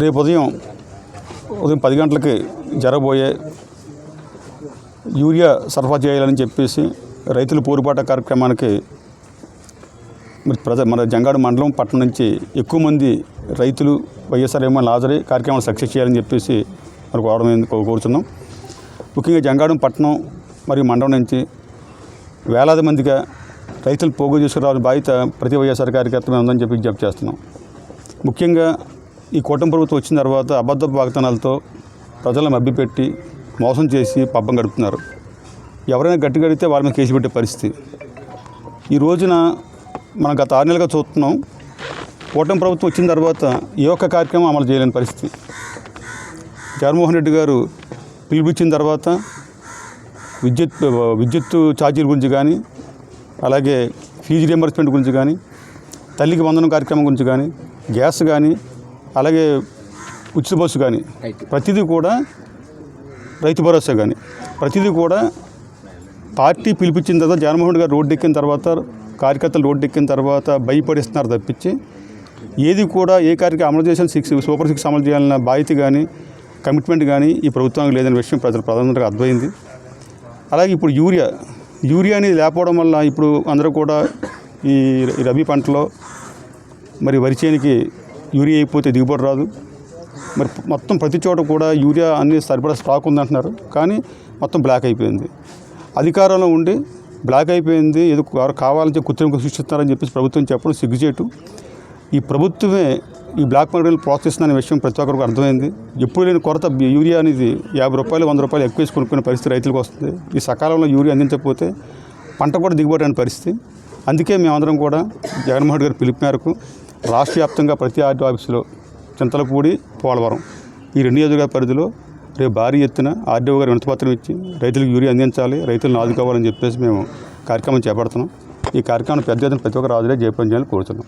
రేపు ఉదయం ఉదయం పది గంటలకి జరగబోయే యూరియా సరఫరా చేయాలని చెప్పేసి రైతుల పోరుబాట కార్యక్రమానికి మరి ప్రజ మన జంగాడు మండలం పట్టణం నుంచి ఎక్కువ మంది రైతులు వైఎస్ఆర్ ఏమో హాజరై కార్యక్రమాలు సక్సెస్ చేయాలని చెప్పేసి మరి కోరడం కోరుతున్నాం ముఖ్యంగా జంగాడం పట్టణం మరియు మండలం నుంచి వేలాది మందిగా రైతులు పోగు చేసుకురావాలని బాధ్యత ప్రతి వైఎస్ఆర్ కార్యకర్తమే ఉందని చెప్పి విజ్ఞప్తి చేస్తున్నాం. ముఖ్యంగా ఈ కూటమి ప్రభుత్వం వచ్చిన తర్వాత అబద్ధ వాగ్దానాలతో ప్రజలను మభ్యపెట్టి మోసం చేసి పబ్బం గడుపుతున్నారు. ఎవరైనా గట్టి గడితే వాళ్ళ మీద కేసు పెట్టే పరిస్థితి. ఈ రోజున మనం గత ఆరు నెలలుగా చూస్తున్నాం. కూటమి ప్రభుత్వం వచ్చిన తర్వాత ఏ ఒక్క కార్యక్రమం అమలు చేయలేని పరిస్థితి. జగన్మోహన్ రెడ్డి గారు పిలుపుచ్చిన తర్వాత విద్యుత్ విద్యుత్ ఛార్జీల గురించి కానీ అలాగే ఫీజు రియంబర్స్మెంట్ గురించి కానీ తల్లికి వందనం కార్యక్రమం గురించి కానీ గ్యాస్ కానీ అలాగే ఉచిత బస్సు కానీ ప్రతిదీ కూడా రైతు భరోసా కానీ ప్రతిదీ కూడా పార్టీ పిలిపించిన తర్వాత జగన్మోహన్ రెడ్డి గారు రోడ్డు ఎక్కిన తర్వాత కార్యకర్తలు రోడ్డు ఎక్కిన తర్వాత భయపడిస్తున్నారు తప్పించి ఏది కూడా ఏ కార్యక్రమం అమలు చేసిన సిక్స్ సూపర్ సిక్స్ అమలు చేయాలన్న బాధ్యత కానీ కమిట్మెంట్ కానీ ఈ ప్రభుత్వానికి లేదనే విషయం ప్రజలు ప్రధానంగా అర్థమైంది. అలాగే ఇప్పుడు యూరియా యూరియా అనేది లేకపోవడం వల్ల ఇప్పుడు అందరూ కూడా ఈ రబీ పంటలో మరి వరి చేనికి యూరియా అయిపోతే దిగుబడి రాదు. మరి మొత్తం ప్రతి చోట కూడా యూరియా అన్ని సరిపడా స్టాక్ ఉందంటున్నారు. కానీ మొత్తం బ్లాక్ అయిపోయింది. అధికారంలో ఉండి బ్లాక్ అయిపోయింది. ఏదో కావాలంటే కావాలని చెప్పి కృత్రిమ సృష్టిస్తున్నారని చెప్పేసి ప్రభుత్వం చెప్పడం సిగ్గుచేటు. ఈ ప్రభుత్వమే ఈ బ్లాక్ మార్కెట్ ప్రోత్సహిస్తున్న విషయం ప్రతి ఒక్కరికి అర్థమైంది. ఎప్పుడు లేని కొరత యూరియా అనేది యాభై రూపాయలు వంద రూపాయలు ఎక్కువ వేసి కొనుక్కునే పరిస్థితి రైతులకు వస్తుంది. ఈ సకాలంలో యూరియా అందించకపోతే పంట కూడా దిగుబడి అనే పరిస్థితి. అందుకే మేమందరం కూడా జగన్మోహన్ రెడ్డి గారి పిలుపు మేరకు రాష్ట్ర వ్యాప్తంగా ప్రతి ఆర్టీ ఆఫీసులో చింతలపూడి పోలవరం ఈ రెండు నియోజకవర్గ పరిధిలో రేపు భారీ ఎత్తున ఆర్డీఓ గారు వినతిపత్రం ఇచ్చి రైతులకు యూరియా అందించాలి రైతులను ఆదుకోవాలని చెప్పేసి మేము కార్యక్రమం చేపడుతున్నాం. ఈ కార్యక్రమం పెద్ద ఎత్తున ప్రతి ఒక్క రాజులే జయపం చేయాలని కోరుతున్నాం